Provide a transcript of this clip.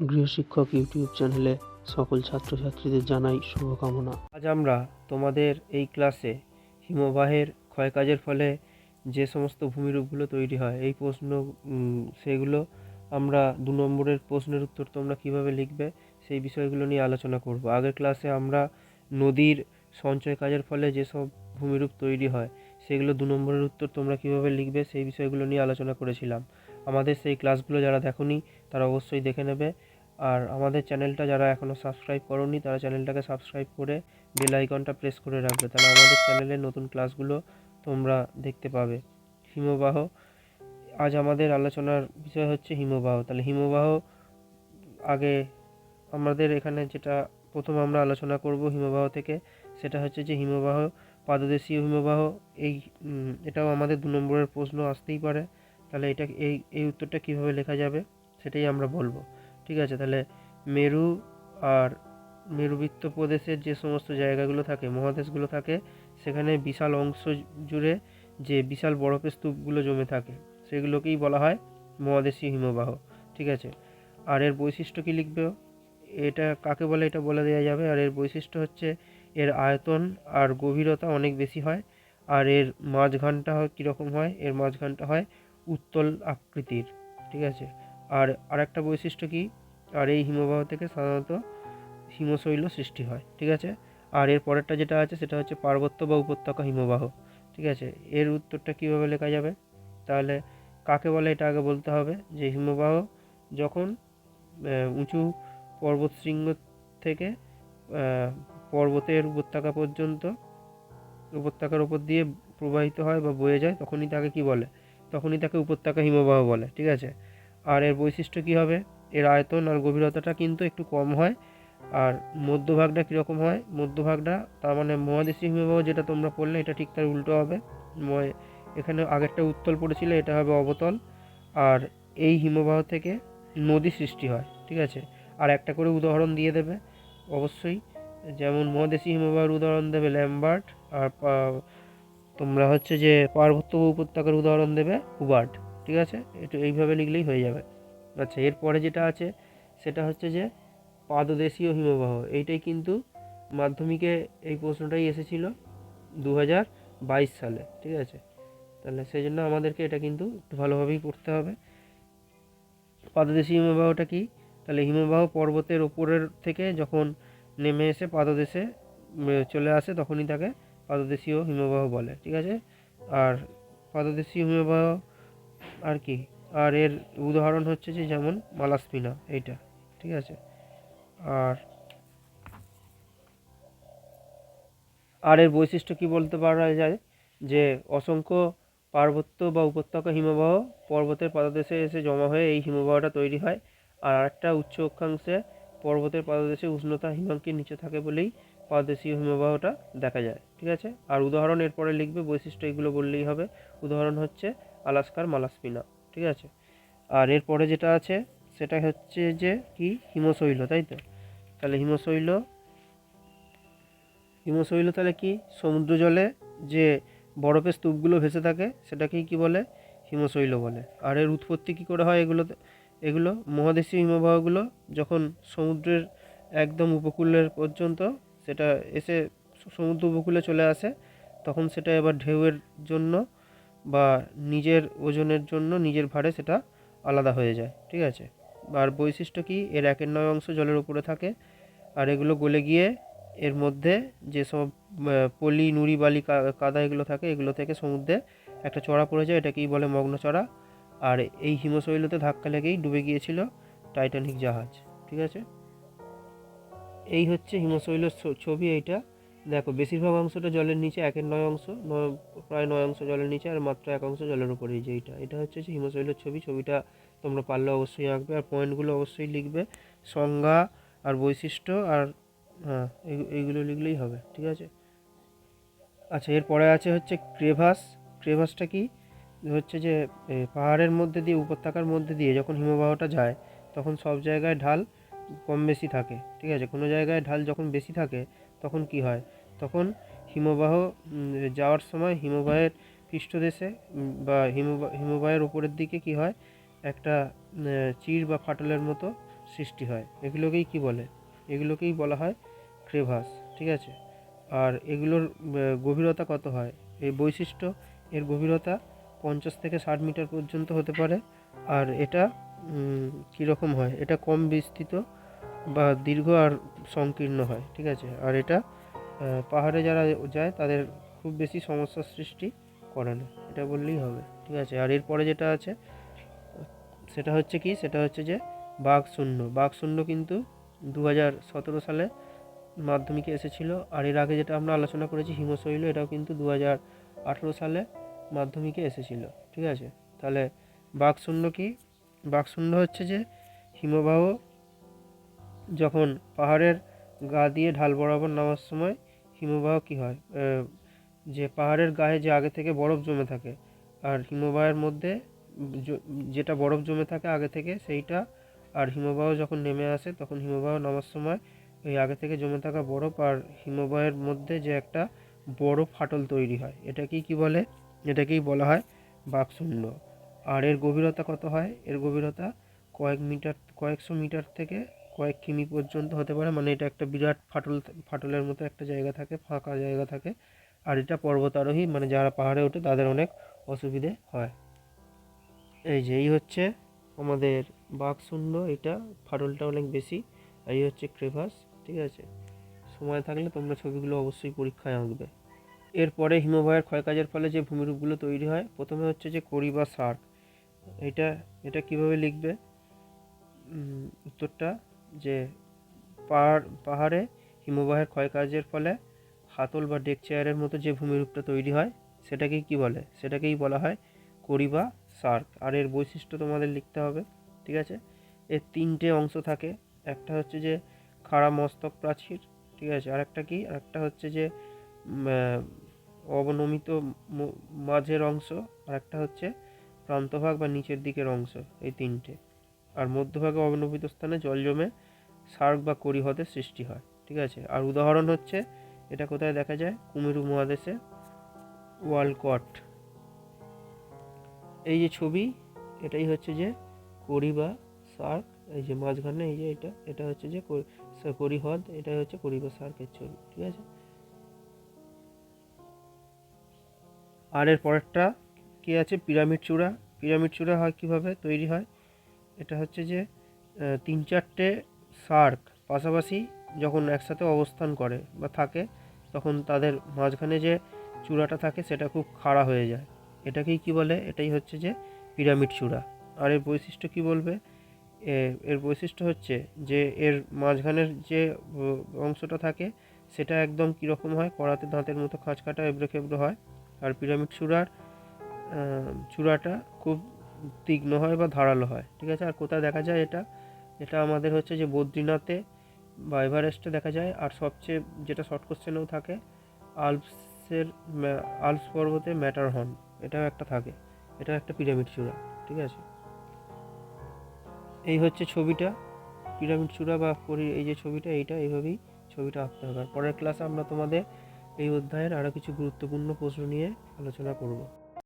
গৃহশিক্ষক YouTube চ্যানেলে সকল ছাত্রছাত্রীদের জানাই শুভকামনা। আজ আমরা তোমাদের এই ক্লাসে হিমবাহের ক্ষয়কাজের ফলে যে সমস্ত ভূমিরূপগুলো তৈরি হয়, এই প্রশ্ন সেগুলো আমরা দু নম্বরের প্রশ্নের উত্তর তোমরা কীভাবে লিখবে, সেই বিষয়গুলো নিয়ে আলোচনা করব। আগের ক্লাসে আমরা নদীর সঞ্চয় কাজের ফলে যেসব ভূমিরূপ তৈরি হয়, সেগুলো দু নম্বরের উত্তর তোমরা কীভাবে লিখবে, সেই বিষয়গুলো নিয়ে আলোচনা করেছিলাম। আমাদের সেই ক্লাসগুলো যারা দেখোনি তারা অবশ্যই দেখে নেবে। আর আমাদের চ্যানেলটা যারা এখনও সাবস্ক্রাইব করোনি, তারা চ্যানেলটাকে সাবস্ক্রাইব করে বেল আইকনটা প্রেস করে রাখবে। তাহলে আমাদের চ্যানেলের নতুন ক্লাসগুলো তোমরা দেখতে পাবে। হিমবাহ, আজ আমাদের আলোচনার বিষয় হচ্ছে হিমবাহ। তাহলে হিমবাহ, আগে আমাদের এখানে যেটা প্রথম আমরা আলোচনা করব হিমবাহ থেকে, সেটা হচ্ছে যে হিমবাহ, পাদদেশীয় হিমবাহ, এই এটাও আমাদের দু নম্বরের প্রশ্ন আসতেই পারে। তাহলে এটা, এই এই উত্তরটা কীভাবে লেখা যাবে? সেটাই আমরা বলব। ঠিক আছে? তাহলে মেরু আর মেরুবৃত্ত প্রদেশের যে সমস্ত জায়গাগুলো থাকে, মহাদেশগুলো থাকে, সেখানে বিশাল অংশ জুড়ে যে বিশাল বরফের স্তূপগুলো জমে থাকে, সেগুলোকেই বলা হয় মহাদেশীয় হিমবাহ। ঠিক আছে? আর এর বৈশিষ্ট্য কী লিখবে? এটা কাকে বলে? এটা বলে দেওয়া যাবে। আর এর বৈশিষ্ট্য হচ্ছে এর আয়তন আর গভীরতা অনেক বেশি হয়। আর এর মাঝখানটা কীরকম হয়? এর মাঝখানটা হয় উত্তল আকৃতির। ঠিক আছে? আর আরেকটা বৈশিষ্ট্য কি? আর এই হিমবাহ থেকে সাধারণত হিমশৈল সৃষ্টি হয়, ঠিক আছে? আর এর পরেরটা যেটা আছে, সেটা হচ্ছে পার্বত্য বা উপত্যকা হিমবাহ, ঠিক আছে? এর উত্তরটা কীভাবে লেখা যাবে? তাহলে কাকে বলে এটা আগে বলতে হবে? যে হিমবাহ যখন উঁচু পর্বতশৃঙ্গ থেকে পর্বতের উপত্যকা পর্যন্ত, উপত্যকার উপর দিয়ে প্রবাহিত হয় বা বয়ে যায়, তখনই তাকে কি বলে? তখনই তাকে উপত্যকা হিমবাহ বলে, ঠিক আছে? আর এর বৈশিষ্ট্য কী হবে? এর আয়তন আর গভীরতাটা কিন্তু একটু কম হয়। আর মধ্যভাগটা কীরকম হয়? মধ্যভাগটা, তার মানে মহাদেশী হিমবাহ যেটা তোমরা পড়লে, এটা ঠিক তার উল্টো হবে। এখানে আগেরটা উত্তল পড়েছিল, এটা হবে অবতল। আর এই হিমবাহ থেকে নদী সৃষ্টি হয়, ঠিক আছে? আর একটা করে উদাহরণ দিয়ে দেবে, অবশ্যই। যেমন মহাদেশী হিমবাহের উদাহরণ দেবে ল্যাম্বার্ট, আর তোমরা হচ্ছে যে পার্বত্য উপত্যকার উদাহরণ দেবে হুবার্ট। ঠিক আছে? একটু এইভাবে লিখলেই হয়ে যাবে। আচ্ছা এরপরে যেটা আছে, সেটা হচ্ছে যে পাদদেশীয় হিমবাহ। এইটাই কিন্তু মাধ্যমিকে এই প্রশ্নটাই এসেছিল দু হাজার বাইশ সালে, ঠিক আছে? তাহলে সেই জন্য আমাদেরকে এটা কিন্তু একটু ভালোভাবেই পড়তে হবে। পাদদেশীয় হিমবাহটা কি? তাহলে হিমবাহ পর্বতের ওপরের থেকে যখন নেমে এসে পাদদেশে চলে আসে, তখনই তাকে পাদদেশীয় হিমবাহ বলে, ঠিক আছে? আর পাদদেশীয় হিমবাহ আর কি। আর এর উদাহরণ হচ্ছে যে যেমন মালাস্পিনা এইটা, ঠিক আছে? আর আর এর বৈশিষ্ট্য কি বলতে পারা যায়? যে অসংখ্য পার্বত্য বা উপত্যকা হিমবাহ পর্বতের পাদদেশে এসে জমা হয়ে এই হিমবাহটা তৈরি হয়, আর আরেকটা উচ্চ অক্ষাংশে পর্বতের পাদদেশে উষ্ণতা হিমাঙ্কের নিচে থাকে বলেই পাদদেশীয় হিমবাহটা দেখা যায়, ঠিক আছে? আর উদাহরণ এরপরে লিখবে, বৈশিষ্ট্য এগুলো বললেই হবে। উদাহরণ হচ্ছে আলাস্কার মালাস্পিনা ঠিক আছে? আর এরপরে যেটা আছে, সেটা হচ্ছে যে কি? হিমশৈল, তাই তো? তাহলে হিমশৈল হিমশৈল তাহলে কি? সমুদ্র জলে যে বরফের স্তূপগুলো ভেসে থাকে, সেটাকেই কি বলে? হিমশৈল বলে। আর এর উৎপত্তি কী করে হয় এগুলো এগুলো মহাদেশীয় হিমবাহগুলো যখন সমুদ্রের একদম উপকূলের পর্যন্ত সেটা এসে সমুদ্র উপকূলে চলে আসে, তখন সেটা এবার ঢেউয়ের জন্য বা নিজের ওজনের জন্য নিজের ভারে সেটা আলাদা হয়ে যায়, ঠিক আছে? আর বৈশিষ্ট্য কি? এর একের নয় অংশ জলের উপরে থাকে, আর এগুলো গলে গিয়ে এর মধ্যে যেসব পলি, নুড়ি, বালি কাদা এগুলো থাকে, এগুলো থেকে সমুদ্রে একটা চড়া পড়ে যায়, এটাকেই বলে মগ্ন চড়া আর এই হিমশৈলতে ধাক্কা লেগেই ডুবে গিয়েছিল টাইটানিক জাহাজ, ঠিক আছে? এই হচ্ছে হিমশৈলের ছবি এইটা। দেখো, বেশিরভাগ অংশটা জলের নিচে, একের নয় অংশ নয় প্রায় নয় অংশ জলের নিচে আর মাত্র এক অংশ জলের উপরে যে এইটা এটা হচ্ছে যে হিমশৈলের ছবি। ছবিটা তোমরা পারলে অবশ্যই আঁকবে আর পয়েন্টগুলো অবশ্যই লিখবে। সংজ্ঞা আর বৈশিষ্ট্য আর হ্যাঁ এই- এইগুলো লিখলেই হবে, ঠিক আছে? আচ্ছা এরপরে আছে হচ্ছে ক্রেভাস। ক্রেভাসটা কি? হচ্ছে যে পাহাড়ের মধ্যে দিয়ে, উপত্যকার মধ্যে দিয়ে যখন হিমবাহটা যায়, তখন সব জায়গায় ঢাল কম বেশি থাকে, ঠিক আছে? কোনো জায়গায় ঢাল যখন বেশি থাকে তখন কি হয়? তখন হিমবাহ যাওয়ার সময় হিমবাহের পৃষ্ঠদেশে বা হিমবাহ হিমবাহের উপরের দিকে কি হয়? একটা চির বা ফাটলের মতো সৃষ্টি হয়। এগুলোকেই কি বলে? এগুলোকেই বলা হয় ক্রেভাস, ঠিক আছে? আর এগুলোর গভীরতা কত হয়? এই বৈশিষ্ট্য, এর গভীরতা পঞ্চাশ থেকে ষাট মিটার পর্যন্ত হতে পারে। আর এটা কীরকম হয়? এটা কম বিস্তৃত বা দীর্ঘ আর সংকীর্ণ হয়, ঠিক আছে? আর এটা পাহাড়ে যারা যায় তাদের খুব বেশি সমস্যার সৃষ্টি করে না, এটা বললেই হবে, ঠিক আছে? আর এরপরে যেটা আছে, সেটা হচ্ছে কি? সেটা হচ্ছে যে বাঘ শূন্য বাঘ শূন্য কিন্তু দু হাজার সতেরো সালে মাধ্যমিকে এসেছিল। আর এর আগে যেটা আমরা আলোচনা করেছি, হিমশৈল, এটাও কিন্তু দু হাজার আঠেরো সালে মাধ্যমিকে এসেছিল, ঠিক আছে? তাহলে বাঘ শূন্য কি? বাঘ শূন্য হচ্ছে যে হিমবাহ যখন পাহাড়ের গা দিয়ে ঢাল বরাবর নামার সময় হিমবাহ কি হয়? যে পাহাড়ের গায়ে যে আগে থেকে বরফ জমে থাকে আর হিমবাহের মধ্যে যেটা বরফ জমে থাকে আগে থেকে সেইটা আর হিমবাহ যখন নেমে আসে তখন হিমবাহ নামার সময় ওই আগে থেকে জমে থাকা বরফ আর হিমবাহের মধ্যে যে একটা বড় ফাটল তৈরি হয়। এটাকেই কি বলে? এটাকেই বলা হয় বাকশূন্য। আর এর গভীরতা কত হয়? এর গভীরতা কয়েক মিটার, কয়েকশো মিটার থেকে কয়েক কিমি পর্যন্ত হতে পারে। মানে এটা একটা বিরাট ফাটল, ফাটলের মতো একটা জায়গা থাকে, ফাঁকা জায়গা থাকে। আর এটা পর্বতারোহী মানে যারা পাহাড়ে ওঠে তাদের অনেক অসুবিধে হয়। এই যে, এই হচ্ছে আমাদের বাঘশূন্য এটা ফাটলটা অনেক বেশি, আর এই হচ্ছে ক্রেভাস, ঠিক আছে? সময় থাকলে তোমরা ছবিগুলো অবশ্যই পরীক্ষায় আঁকবে। এরপরে হিমবাহের ক্ষয়কাজের ফলে যে ভূমিরূপগুলো তৈরি হয়, প্রথমে হচ্ছে যে করি বা সার্ক। এটা এটা কীভাবে লিখবে? উত্তরটা যে পাহাড়, পাহাড়ে হিমবাহের ক্ষয়কাজের ফলে হাতল বা ডেক চেয়ারের মতো যে ভূমিরূপটা তৈরি হয়, সেটাকেই কি বলে? সেটাকেই বলা হয় করি বা সার্ক। আর এর বৈশিষ্ট্য তোমাদের লিখতে হবে, ঠিক আছে? এর তিনটে অংশ থাকে। একটা হচ্ছে যে খাড়া মস্তক প্রাচীর, ঠিক আছে? আর একটা কি? আর একটা হচ্ছে যে অবনমিত মাঝের অংশ। আর একটা হচ্ছে প্রান্তভাগ বা নিচের দিকের অংশ, এই তিনটে। আর মধ্যভাগে অবনমিত স্থানে জল জমে সার্ক বা করি হ্রদের সৃষ্টি হয়, ঠিক আছে? আর উদাহরণ হচ্ছে, এটা কোথায় দেখা যায়? কুমেরু মহাদেশে ওয়ালকট। এই যে ছবি, এটাই হচ্ছে যে করি বা সার্ক, এই যে মাঝখানে এই যে এটা এটা হচ্ছে যে করি- হ্রদ এটা হচ্ছে করি বা সার্কের ছবি, ঠিক আছে? আর এর পরেরটা কি আছে? পিরামিড চূড়া। পিরামিড চূড়া হয় কীভাবে? তৈরি হয়। এটা হচ্ছে যে তিন চারটে সার্ক পাশাপাশি যখন একসাথে অবস্থান করে বা থাকে, তখন তাদের মাঝখানে যে চূড়াটা থাকে সেটা খুব খাড়া হয়ে যায়। এটাকেই কি বলে? এটাই হচ্ছে যে পিরামিড চূড়া। আর এর বৈশিষ্ট্য কি বলবে? এর বৈশিষ্ট্য হচ্ছে যে এর মাঝখানের যে অংশটা থাকে, সেটা একদম কীরকম হয়? কড়াতে দাঁতের মতো খাঁচ কাটা এবড়ো খেবড়ো হয়। আর পিরামিড চূড়ার চূড়াটা খুব তীক্ষ্ণ হয় বা ধারালো হয়। ঠিক আছে? আর কোথায় দেখা যায় এটা? এটা আমাদের হচ্ছে যে বদ্রীনাথে বা এভারেস্টে দেখা যায়, আর সবচেয়ে যেটা শর্ট কোশ্চেনেও থাকে, আলপসের আলপস পর্বতে ম্যাটার ম্যাটারহর্ন, এটাও একটা থাকে, এটাও একটা পিরামিড চূড়া, ঠিক আছে? এই হচ্ছে ছবিটা, পিরামিড চূড়া বা করি এই যে ছবিটা, এইটা, এইভাবেই ছবিটা আঁকতে হবে। আর পরের ক্লাসে আমরা তোমাদের এই অধ্যায়ের আরও কিছু গুরুত্বপূর্ণ প্রশ্ন নিয়ে আলোচনা করব।